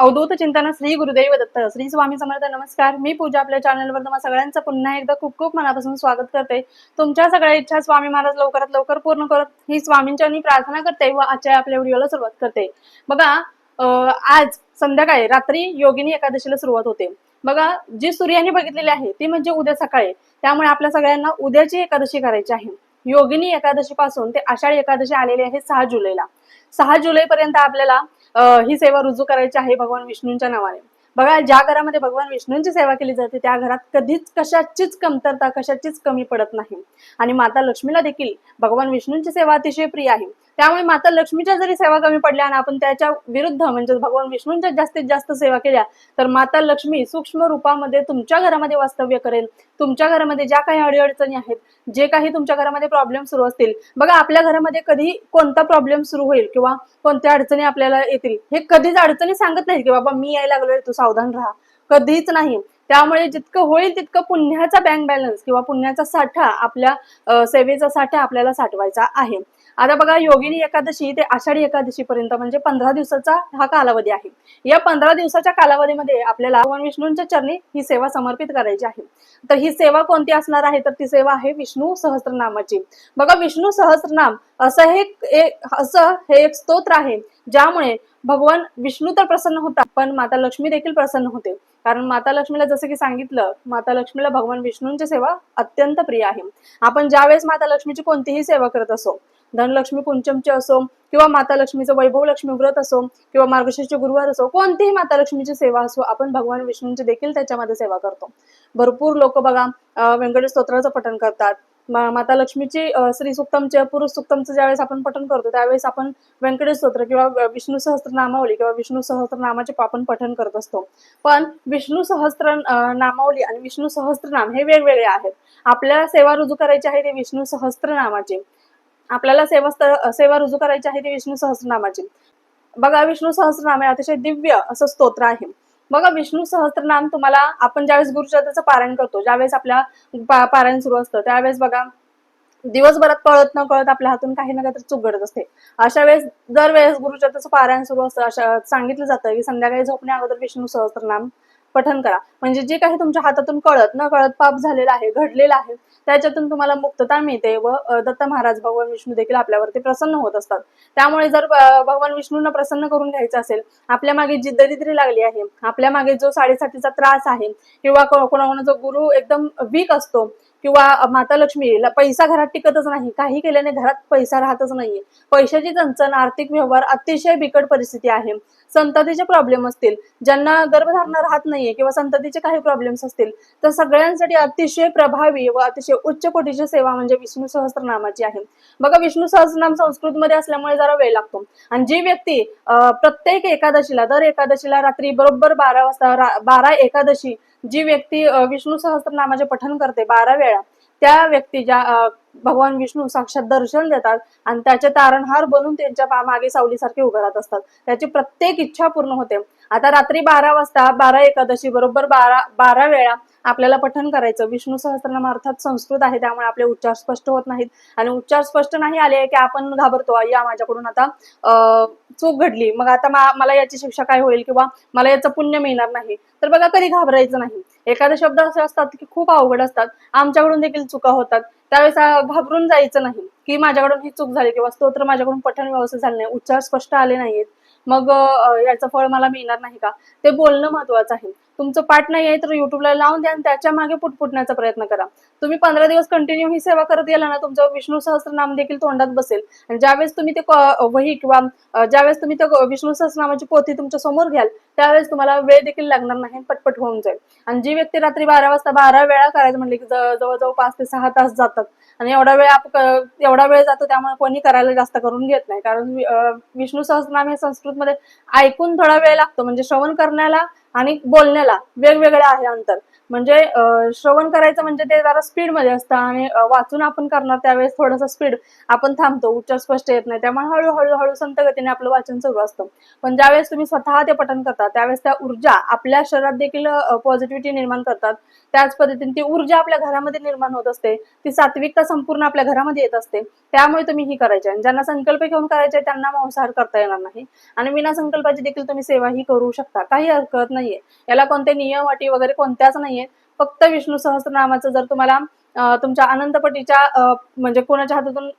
अवधूत चिंतन श्री गुरुदेव दत्त श्री स्वामी समर्थ नमस्कार. मी पूजा आपल्या चॅनलवर तुम्हाला सगळ्यांचं पुन्हा एकदा खूप खूप मनापासून स्वागत करते. तुमच्या सगळ्या इच्छा स्वामी महाराज लवकरात लवकर पूर्ण करत ही स्वामींच्या मी प्रार्थना करते व आजच्या आपल्या व्हिडिओला सुरुवात करते. बघा अं, आज संध्याकाळी रात्री योगिनी एकादशीला सुरुवात होते. बघा जी सूर्याने बघितलेली आहे ती म्हणजे उद्या सकाळी. त्यामुळे आपल्या सगळ्यांना उद्याची एकादशी करायची आहे. योगिनी एकादशी पासून ते आषाढी एकादशी आलेली आहे सहा जुलैला. सहा जुलै पर्यंत आपल्याला ही सेवा रुजू करायची आहे भगवान विष्णूंच्या नावाने. बघा ज्या घरामध्ये भगवान विष्णूंची सेवा केली जाते त्या घरात कधीच कशाचीच कमतरता कशाचीच कमी पडत नाही. आणि माता लक्ष्मीला देखील भगवान विष्णूंची सेवा अतिशय प्रिय आहे. त्यामुळे माता लक्ष्मीच्या जरी सेवा कमी पडल्या आणि आपण त्याच्या विरुद्ध म्हणजे भगवान विष्णूंच्या जास्तीत जास्त सेवा केल्या तर माता लक्ष्मी सूक्ष्म रूपामध्ये तुमच्या घरामध्ये वास्तव्य करेल. तुमच्या घरामध्ये ज्या काही अडीअडचणी आहेत जे काही तुमच्या घरामध्ये प्रॉब्लेम सुरू असतील बघा आपल्या घरामध्ये कधी कोणता प्रॉब्लेम सुरू होईल किंवा कोणत्या अडचणी आपल्याला येतील हे कधीच अडचणी सांगत नाही की बाबा मी यायला लागलोय तू सावधान राहा. कधीच नाही. त्यामुळे जितकं होईल तितकं पुण्याचा बँक बॅलन्स किंवा पुण्याचा साठा आपल्या सेवेचा साठा आपल्याला साठवायचा आहे. आता बघा योगिनी एकादशी ते आषाढी एकादशी पर्यंत म्हणजे पंधरा दिवसाचा हा कालावधी आहे. या पंधरा दिवसाच्या कालावधीमध्ये आपल्याला भगवान विष्णूंच्या चरणी ही सेवा समर्पित करायची आहे. तर ही सेवा कोणती असणार आहे? तर ती सेवा आहे विष्णू सहस्त्रनामाची बघा विष्णू सहस्त्रनाम असं हे असं हे एक स्तोत्र आहे ज्यामुळे भगवान विष्णू तर प्रसन्न होता पण माता लक्ष्मी देखील प्रसन्न होते. कारण माता लक्ष्मीला जसं की सांगितलं माता लक्ष्मीला भगवान विष्णूंची सेवा अत्यंत प्रिय आहे. आपण ज्यावेळेस माता लक्ष्मीची कोणतीही सेवा करत असो धनलक्ष्मी कुंचमची असो किंवा माता लक्ष्मीचं वैभव लक्ष्मी व्रत असो किंवा मार्गशीर्ष गुरुवार असो कोणतीही माता लक्ष्मीची सेवा असो आपण भगवान विष्णूंची देखील त्याच्यामध्ये सेवा करतो. भरपूर लोक बघा अं, व्यंकटेश स्तोत्राचं पठण करतात माता लक्ष्मीची श्री सुक्तमचे पुरुष सुक्तमचं ज्यावेळेस आपण पठन करतो त्यावेळेस आपण व्यंकटेश स्तोत्र किंवा विष्णू सहस्त्रनामावली किंवा विष्णू सहस्त्रनामाचे आपण पठन करत असतो. पण विष्णू सहस्त्र नामावली आणि विष्णू सहस्त्रनाम हे वेगवेगळे आहेत. आपल्याला सेवा रुजू करायची आहे ते विष्णू सहस्त्रनामाची. आपल्याला सेवा सेवा रुजू करायची आहे ती विष्णू सहस्त्रनामाची. बघा विष्णू सहस्रनाम हे अतिशय दिव्य असं स्तोत्र आहे. बघा विष्णू सहस्त्रनाम तुम्हाला आपण ज्यावेळेस गुरुचरित्राचं पारायण करतो ज्यावेळेस आपल्या पा- पारायण सुरू असतं त्यावेळेस बघा दिवसभरात कळत न कळत आपल्या हातून काही ना काहीतरी चूक घडत असते. अशा वेळेस दरवेळेस गुरुचरित्राचं पारायण सुरू असतं अशा सांगितलं जातं की संध्याकाळी झोपण्या अगोदर विष्णू सहस्त्रनाम पठन करा. म्हणजे जे काही तुमच्या हातातून कळत न कळत पाप झालेलं आहे घडलेलं आहे त्याच्यातून तुम्हाला मुक्तता मिळते व दत्त महाराज भगवान विष्णू देखील आपल्यावरती प्रसन्न होत असतात. त्यामुळे जर भगवान विष्णूंना प्रसन्न करून घ्यायचं असेल आपल्या मागे जी दरिद्री लागली आहे आपल्या मागे जो साडेसातीचा त्रास आहे किंवा कोणाकोणा जो गुरु एकदम वीक असतो किंवा माता लक्ष्मी पैसा घरात टिकतच नाही काही केल्याने घरात पैसा राहतच नाहीये. पैशाची चणचण आर्थिक व्यवहार अतिशय बिकट परिस्थिती आहे. संततीचे प्रॉब्लेम असतील ज्यांना गर्भधारणा राहत नाहीये किंवा संततीचे काही प्रॉब्लेम्स असतील तर सगळ्यांसाठी अतिशय प्रभावी व अतिशय उच्च कोटीची सेवा म्हणजे विष्णू सहस्त्रनामाची आहे. बघा विष्णू सहस्त्रनाम संस्कृतमध्ये असल्यामुळे जरा वेळ लागतो. आणि जी व्यक्ती अं, प्रत्येक एकादशीला दर एकादशीला रात्री बरोबर बारा वाजता बारा एकादशी जी व्यक्ती विष्णू सहस्त्रनामाचे पठण करते बारा वेळा त्या व्यक्ती ज्या भगवान विष्णू साक्षात दर्शन देतात आणि त्याचे तारणहार बनून त्यांच्या मागे सावलीसारखे उभे राहत असतात. त्याची प्रत्येक इच्छा पूर्ण होते. आता रात्री बारा वाजता बारा एकादशी बरोबर बारा बारा वेळा आपल्याला पठण करायचं. विष्णू सहस्रनाम अर्थात संस्कृत आहे त्यामुळे आपले उच्चार स्पष्ट होत नाहीत. आणि उच्चार स्पष्ट नाही आले की आपण घाबरतो या माझ्याकडून आता चूक घडली. मग आता मला याची शिक्षा काय होईल? किंवा मला याचं पुण्य मिळणार नाही. तर बघा कधी घाबरायचं नाही. एखादे शब्द असे असतात की खूप अवघड असतात. आमच्याकडून देखील चुका होतात. त्यावेळेस घाबरून जायचं नाही की माझ्याकडून ही चूक झाली किंवा स्तोत्र माझ्याकडून पठण व्यवस्थित झाले नाही उच्चार स्पष्ट आले नाहीत. मग याचं फळ मला मिळणार नाही का? ते बोलणं महत्वाचं आहे. तुमचं पाठ नाही आहे तर युट्यूबला लावून द्या आणि त्याच्यामागे पुटपुटण्याचा प्रयत्न करा. तुम्ही पंधरा दिवस कंटिन्यू ही सेवा करत गेला ना तुमचं विष्णू सहस्त्रनाम देखील तोंडात बसेल. आणि ज्यावेळेस तुम्ही ते वही किंवा ज्यावेळेस तुम्ही ते विष्णू सहस्त्रनामाची पोथी तुमच्यासमोर घ्याल त्यावेळेस तुम्हाला वेळ देखील लागणार नाही पटपट होऊन जाईल. आणि जी व्यक्ती रात्री बारा वाजता बारा वेळा करायचं म्हणले की जवळजवळ पाच ते सहा तास जातात. आणि एवढा वेळ आप एवढा वेळ जातो त्यामुळे कोणी करायला जास्त करून घेत नाही. कारण विष्णू सहस्रनाम हे संस्कृतमध्ये ऐकून थोडा वेळ लागतो. म्हणजे श्रवण करण्याला आणि बोलण्याला वेगवेगळं आहे अंतर. म्हणजे श्रवण करायचं म्हणजे ते जरा स्पीडमध्ये असतं आणि वाचून आपण करणार त्यावेळेस थोडंसं स्पीड आपण थांबतो उच्चार स्पष्ट येत नाही. त्यामुळे हळूहळू हळू संत गतीने आपलं वाचन सुरू असतं. पण ज्यावेळेस तुम्ही स्वतः ते पठण करता त्यावेळेस त्या ऊर्जा आपल्या शरीरात देखील पॉझिटिव्हिटी निर्माण करतात. त्याच पद्धतीने ती ऊर्जा आपल्या घरामध्ये निर्माण होत असते. ती सात्विकता संपूर्ण आपल्या घरामध्ये येत असते. त्यामुळे तुम्ही ही करायची आणि ज्यांना संकल्प घेऊन करायचे त्यांना मांसाहार करता येणार नाही. आणि विना संकल्पाची देखील तुम्ही सेवा ही करू शकता. काही हरकत नाहीये. याला कोणते नियम अटी वगैरे कोणत्याच नाहीये. फक्त विष्णू सहस्रनामाचं जर तुम्हाला तुमच्या अनंतपटीच्या म्हणजे कोणाच्या हातातून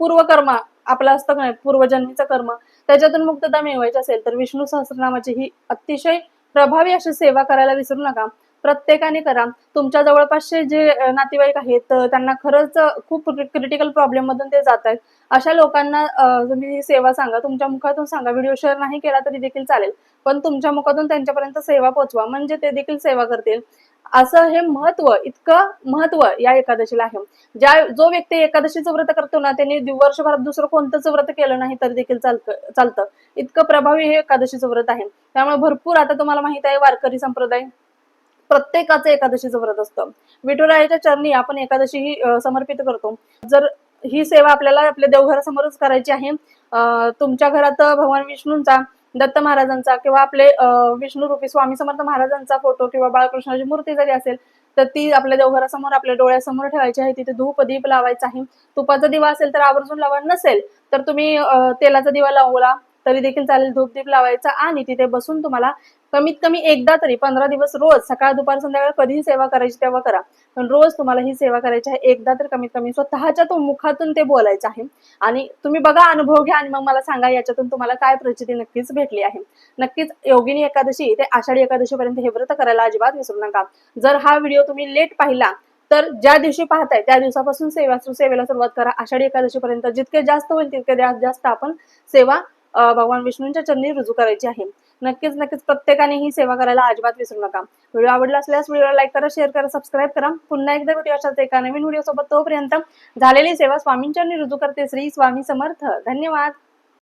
पूर्वकर्म आपला असतं का नाही पूर्वजन्मीचं कर्म त्याच्यातून मुक्तता मिळवायची असेल तर विष्णू सहस्रनामाची ही अतिशय प्रभावी अशी सेवा करायला विसरू नका. प्रत्येकाने करा. तुमच्या जवळपासचे जे नातेवाईक आहेत त्यांना खरंच खूप क्रिटिकल प्रॉब्लेम मधून ते जात आहेत. अशा लोकांना तुम्ही ही सेवा सांगा तुमच्या मुखातून सांगा. व्हिडिओ शेअर नाही केला तरी देखील चालेल. पण तुमच्या मुखातून त्यांच्यापर्यंत सेवा पोहोचवा म्हणजे ते देखील सेवा करतील. असं हे महत्त्व इतकं महत्त्व या एकादशीला आहे. ज्या जो व्यक्ती एकादशीचं व्रत करतो ना त्यांनी वर्षभरात दुसरं कोणतंच व्रत केलं नाही तरी देखील चालतं चालतं. इतकं प्रभावी हे एकादशीचं व्रत आहे. त्यामुळे भरपूर आता तुम्हाला माहीत आहे वारकरी संप्रदाय प्रत्येकाचं एकादशीचं व्रत असतं. विठुरायाच्या चरणी आपण एकादशी ही समर्पित करतो. जर ही सेवा आपल्याला आपल्या देवघरासमोरच करायची आहे तुमच्या घरात भगवान विष्णूंचा दत्त महाराजांचा किंवा आपले विष्णुरूपी स्वामी समर्थ महाराजांचा फोटो किंवा बाळकृष्णाची मूर्ती जरी असेल तर ती आपल्या देवघरासमोर आपल्या डोळ्यासमोर ठेवायची आहे. तिथे धूप दीप लावायचा आहे. तुपाचा दिवा असेल तर आवर्जून लावा नसेल तर तुम्ही अं, तेलाचा दिवा लावला तरी देखील चालेल. धूप दीप लावायचा आणि तिथे बसून तुम्हाला कमीत कमी एकदा तरी पंधरा दिवस रोज सकाळ दुपार संध्याकाळ कधीही सेवा करायची तेव्हा करा. पण रोज तुम्हाला ही सेवा करायची आहे. एकदा तर कमीत कमी स्वतःच्या तो मुखातून ते बोलायचं आहे. आणि तुम्ही बघा अनुभव घ्या आणि मग मला सांगा याच्यातून तुम्हाला काय प्रचिती नक्कीच भेटली आहे. नक्कीच योगिनी एकादशी ते आषाढी एकादशीपर्यंत हे व्रत करायला अजिबात विसरू नका. जर हा व्हिडिओ तुम्ही लेट पाहिला तर ज्या दिवशी पाहताय त्या दिवसापासून सेवा सेवेला सुरुवात करा. आषाढी एकादशी पर्यंत जितके जास्त होईल तितके जास्त आपण सेवा भगवान विष्णूंच्या चरणी रुजू करायची आहे. नक्कीच नक्कीच. प्रत्येकाने ही सेवा करायला अजिबात विसरू नका. व्हिडिओ आवडला असल्यास व्हिडिओला लाईक करा शेअर करा सबस्क्राईब करा. पुन्हा एकदा व्हिडिओ अशाच एका नवीन व्हिडिओ सोबत तोपर्यंत झालेली सेवा स्वामींच्या रुजू करते. श्री स्वामी समर्थ. धन्यवाद.